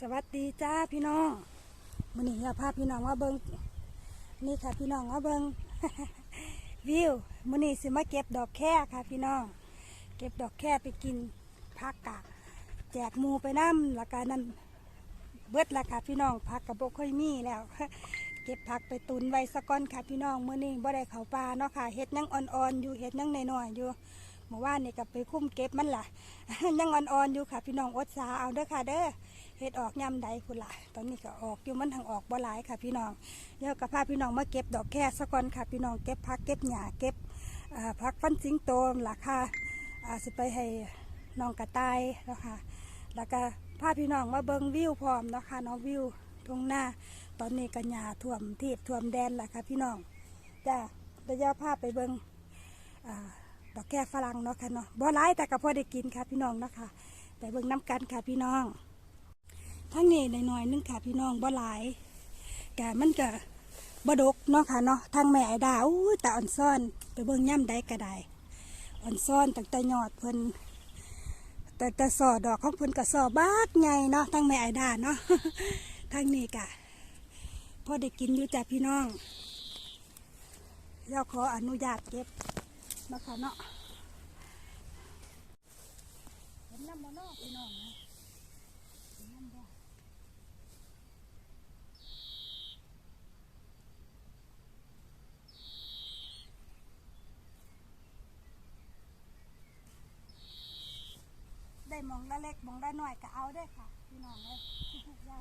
สวัสดีจ้าพี่น้องมือนี้อยากพาพี่น้องมาเบิงนี่ค่ะพี่น้องมาเบิงวิวมือนี้สิมาเก็บดอกแค่ค่ะพี่น้อง เก็บดอกแค่ไปกินพักกะแจกมูไปน้ำแล้วก็นั่นเบิดละค่ะพี่น้องพักกับบกค่อยมีแล้ว เก็บผักไปตุนไว้สะก้อนค่ะพี่น้องมือนี้บ่ได้เขาป่าเนาะค่ะเฮ็ดยังอ่อนๆอยู่เฮ็ดยังน้อยๆอยู่เมื่อวานนี่ก็ไปคุ้มเก็บมันล่ะ ยังอ่อนๆอยู่ค่ะ พี่น้องอดสาเอาเด้อค่ะเด้อ เฮ็ดออกย่ำใดพุ่นล่ะตอนนี้ก็ออกอยู่มันทางออกบ่หลายค่ะ พี่น้องเดี๋ยวกับพาพี่น้องมาเก็บดอกแค่สะก่อนค่ะ พี่น้องเก็บผักเก็บหญ้าเก็บอ่าผักฟันสิงโตล่ะค่ะอ่าสิไปให้น้องกระต่ายเนาะค่ะแล้วก็พาพี่น้องมาเบิ่งวิวพร้อมเนาะค่ะน้องวิวตรงหน้า ตอนนี้ก็หญ้าท่วมทีบท่วมแดนล่ะค่ะพี่น้องจ้าเดี๋ยวพาไปเบิ่งอดอกแก้ฝรั่งเนาะค่ะเนาะบ่หลายแต่ก็พอได้กินค่ะพี่น้องเนาะค่ะไปเบิ่งน้ำกันค่ะพี่น้อง ทั้งนี้หน่อยๆนึงค่ะพี่น้องบ่หลายกะมันก็บ่ดกเนาะค่ะเนาะทางแม่ไอ้ดาอู้แต่อ่อนซ่อนไปเบิ่งย่ำใดก็ได้อ่อนซ่อนตั้งแต่ยอดเพิ่นแต่แต่สอดอกของเพิ่นก็สอบาดใหญ่เนาะทางแม่ไอ้ดาเนาะทางนี้กะพอได้กินอยู่จ้ะพี่น้องเราขออนุญาตเก็บนะคะเนาะเห็นน้ำบ่เนาะพี่น้องนะ ได้ห มองละเล็กมองละหน่อยก็เอาได้ค่ะพี่น้องเลยได้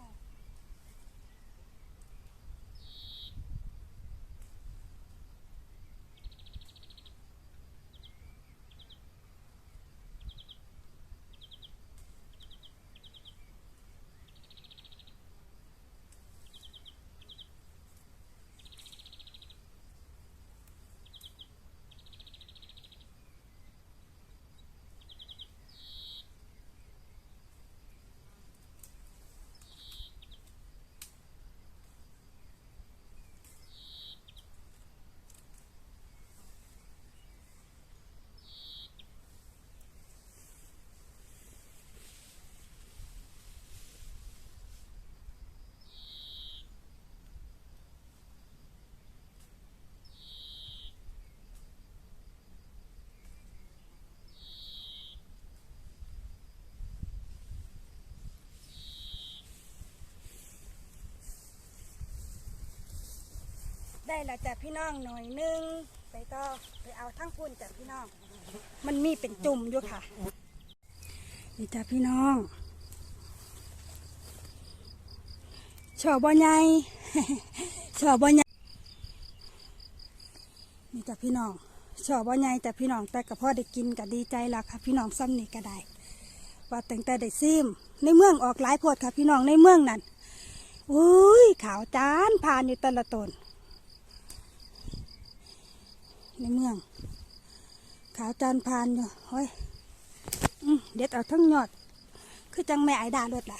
ได้และจ้ะพี่น้องหน่อยนึงไปก็ไปเอาทั้งพุ่นจ้ะพี่น้อง มันมีเป็นจุ่มอยู่ค่ะนี่จ้ะพี่น้องชอบบ่ใหญ่ชอบบ่ใหญ่นี่จ้ะพี่น้องชอบบ่ใหญ่แต่พี่น้องแต่กับพ่อได้กินก็ดีใจละค่ะ พี่น้องซ้ำนี่ก็ได้ว่าแตั้งแต่ได้ซิมในเมืองออกหลายพดค่ะ พี่น้องในเมืองนั่นอุ้ยขาวจานผ่านอยู่แต่ละตน ในเมือง ขาวจานพานอยู่เฮ้ยเด็ดเอาทั้งยอด คือจังแม่ไอ้ดาลดล่ะ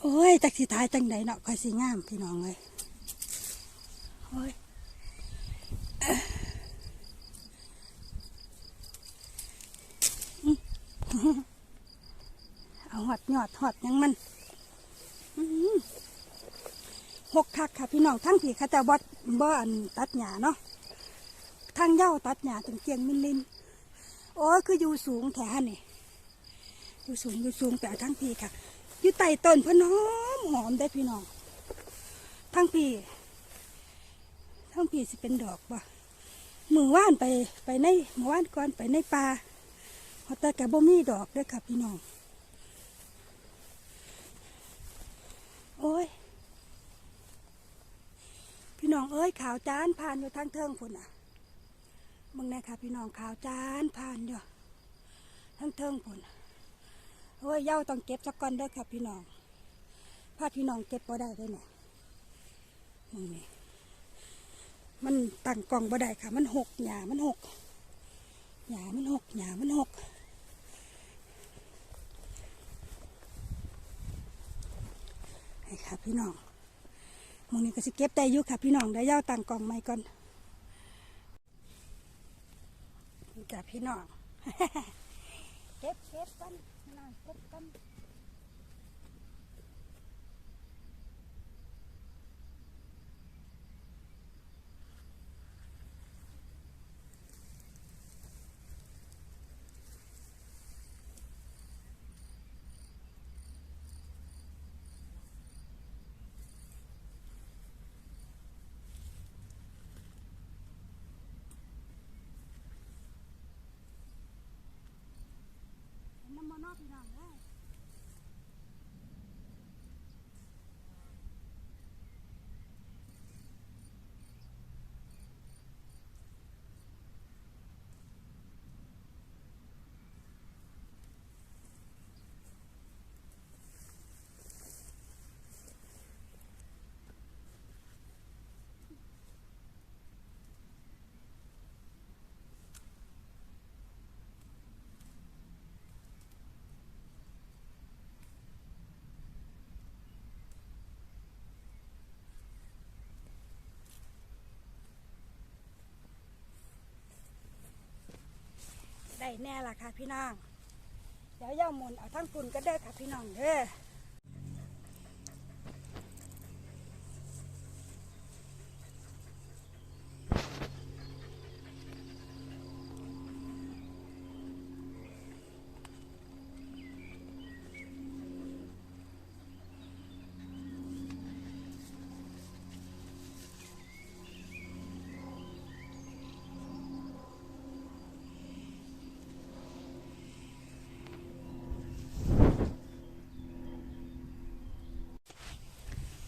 โอ้ยจักสิทายจังใดเนาะคอยสิงามพี่น้องเลยโอ้ย เอาหอด ยอดหอดยังมันหกคักค่ะพี่น้องทั้งผีเขาจะบดบ่อันตัดหญ้าเนาะทั้งเย้าตัดหญ้าถึงเกียงมินลินโอ้คืออยู่สูงแถนี่อยู่สูงอยู่สูงแต่ทั้งผีค่ะอยู่ใต้ต้นพน้อมหอมได้พี่น้องทั้งผีทั้งผีสิเป็นดอกบ่มือว่านไปไปในมือว่านก่อนไปในป่าเพอแต่กะบ่มีดอกเด้อค่ะพี่น้อง โอ้ย พี่น้องเอ้ยขาวจานผ่านอยู่ทางเทิงพุ่นอะมึงแน่ค่ะ พี่น้องขาวจานผ่านอยู่ทางเทิงพุ่นโอ้ยเย้าต้องเก็บสักก้อนเด้อค่ะพี่น้องพาพี่น้องเก็บบ่ได้เลยเนี่ยมึงนี่มันตั้งกล่องบ่ได้ค่ะ มันหกหยามันหกหยามันหกหยามันหก นี่ค่ะพี่น้องมองนี้ก็จะเก็บได้ยุค่ะพี่น้องได้ย่าต่างกองไม้ก่อนนี่ค่พี่น้องเก็บเก็บกันน้องเก็บกัน ห็นน้ำมันนอกพี่น้องเลย ได้ แน่ล่ะค่ะพี่น้องเดี๋ยวย่าหมุนเอาทั้งปุ่นก็ได้ค่ะพี่น้องเด้อ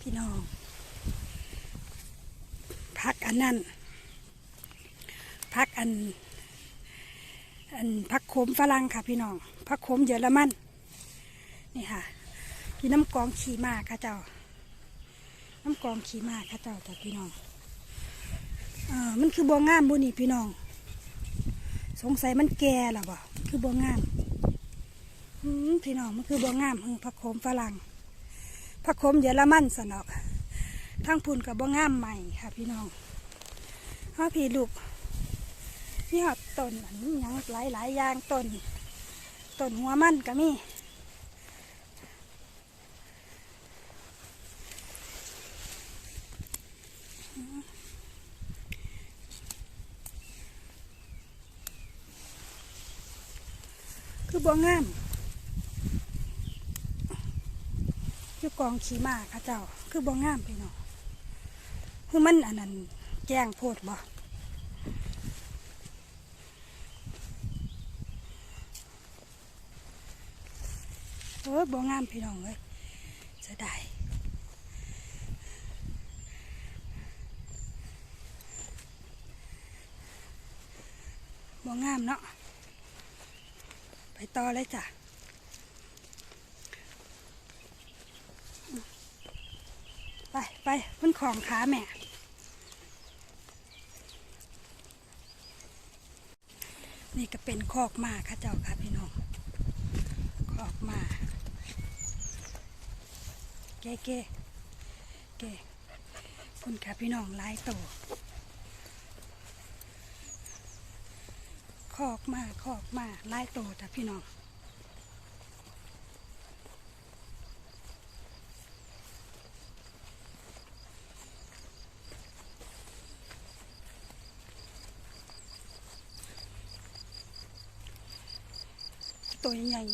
พี่น้อง พักอันนั้นพักอัน อันพักโขมฝรั่งค่ะพี่น้องพักโขมเยอรมันนี่ค่ะพี่น้ำกรองขี่มาค่ะเจ้า น้ำกรองขี่มาค่ะเจ้าแต่พี่น้องเออมันคือบัวงามบุนี่พี่น้อง สงสัยมันแก่หรอบ่คือบัวงามพี่น้องมันคือบัวงามพักโขมฝรั่ง พระคมเยอรมันสนอกทั้งพุ่นกับบ่งามใหม่ค่ะ พี่น้องเฮาพี่ลูกนี่ฮอดต้นอันนี้ยังหลายหลายอย่างต้นต้นหัวมันก็มีคือบ่งาม อยู่ กองขี่ม้าค่ะเจ้า คือบ่งามพี่น้องคือมันอันนั้นแจ้งโพดบ่เออบ่งามพี่น้องเลยจะได้บ่งามเนาะไปต่อเลยจ้ะ ไปไป มันของขาแม่ นี่ก็เป็นคอกหมาค่ะเจ้าค่ะพี่น้อง คอกหมาเก้เก้เก้คุณค่ะพี่น้องลายตัวคอกหมาคอกหมาลายตัวจ้ะพี่น้อง ตัวใหญ่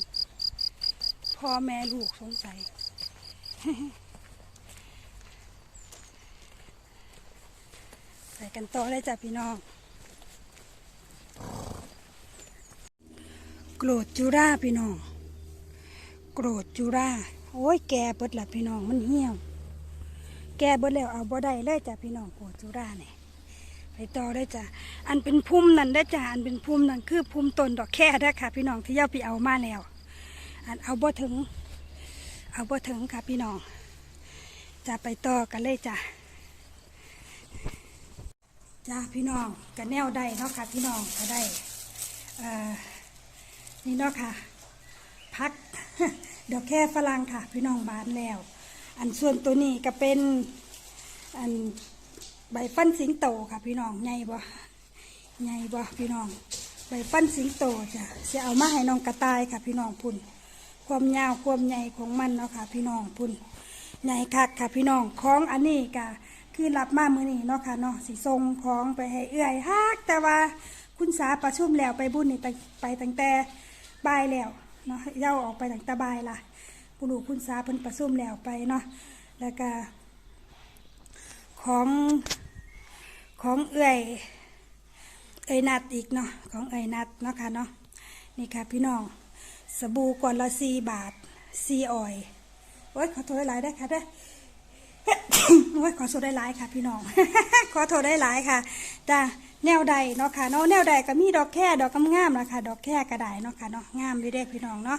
พ่อแม่ลูกสงสัยใส่กันต่อเลยจ้ะพี่น้องโกรธจุราพี่น้อง โกรธจุราโอ้ยแกเบิดละพี่น้องมันเหี่ยว แกเบิดแล้วเอาบ่ได้เลยจ้ะพี่น้องโกรธจุราเนี่ย ไปต่อได้จ้ะ อันเป็นพุ่มนั่นได้จ้ะ อันเป็นพุ่มนั่นคือพุ่มต้นดอกแค่ได้ค่ะ พี่น้องที่เย้าไปเอามาแล้ว อันเอาบ่ถึง เอาบ่ถึงค่ะพี่น้อง จะไปต่อกันเลยจ้ะ จ้าพี่น้องกันแนวได้เนาะค่ะพี่น้องก็ได้อ่อนี่เนาะค่ะ พักดอกแค่ฝรั่งค่ะ พี่น้องบานแล้ว อันส่วนตัวนี้ก็เป็นอัน ใบฟันสิงโตค่ะพี่น้องใหญ่บ่ใหญ่บ่พี่น้อง ใบปั้นสิงโตจ้ะจะเอามาให้น้องกระต่ายค่ะพี่น้องพุ่น ความยาวความใหญ่ของมันเนาะค่ะ พี่น้องพุ่นใหญ่คักค่ะพี่น้องของอันนี้ก็คือรับมามือนี้เนาะค่ะเนาะสิส่งของไปให้เอื้อยฮักแต่ว่าคุณสาประชุมแล้วไปบุญนี่ไปตั้งแต่บ่ายแล้วเนาะเย้าออกไปตั้งแต่บ่ายละคุณลูกคุณสาเพิ่นประชุมแล้วไปเนาะแล้วก็ของ ของเอื้อยเอ้ยนัดอีกเนาะของเอ้ยนัดเนาะค่ะเนาะนี่ค่ะพี่น้องสบู่ก่อนละสี่บาทซีออยโอ้ยขอโทษหลายได้ค่ะได้โอ้ยขอโทษได้หลายค่ะ พี่น้อง ขอโทษได้หลายค่ะจ้าแนวใดเนาะค่ะเนาะแนวใดก็มีดอกแค่ดอกงามๆนะคะดอกแค่กระไดเนาะค่ะเนาะงามดีเด้พี่น้องเนาะ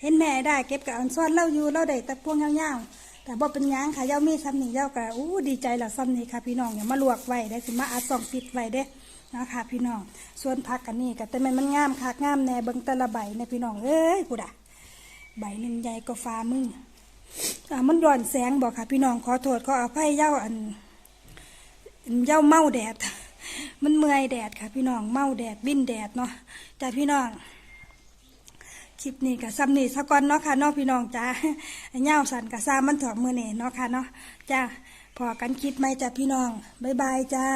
เห็นแม่ได้เก็บกับอันซ้อนเล่าอยู่เล่าได้แต่พวงยาวๆ แต่บ่เป็นยังค่ะเย้ามีซ้ำนี่เย้าก็อู้ดีใจละซ้ำนี่ค่ะพี่น้องอย่ามาลวกไว้ได้สิมาอัดสองปิดไว้เด้นะคะพี่น้อง ส่วนผักกันนี่ก็แต่มันมันงามคักงามแน่เบิ่งแต่ละใบเนี่ยพี่น้องเอ้ยกูด่ะใบหนึ่งใหญ่ก็ฟ้ามืออ่ามันร้อนแสงบอกค่ะ พี่น้องขอโทษขออภัยเย้าอันอันเย้าเมาแดด มันเมื่อยแดดค่ะ พี่น้องเมาแดดบินแดดเนาะแต่พี่น้อง คลิปนี้กับซ้ำนี่สะก่อนเนาะค่ะเนาะพี่น้องจ้าเงาสันกับซ้ามันถอดมือเน่เนาะค่ะเนาะจ้าพอกันคิดไหมจ้าพี่น้อง บ๊ายบายจ้า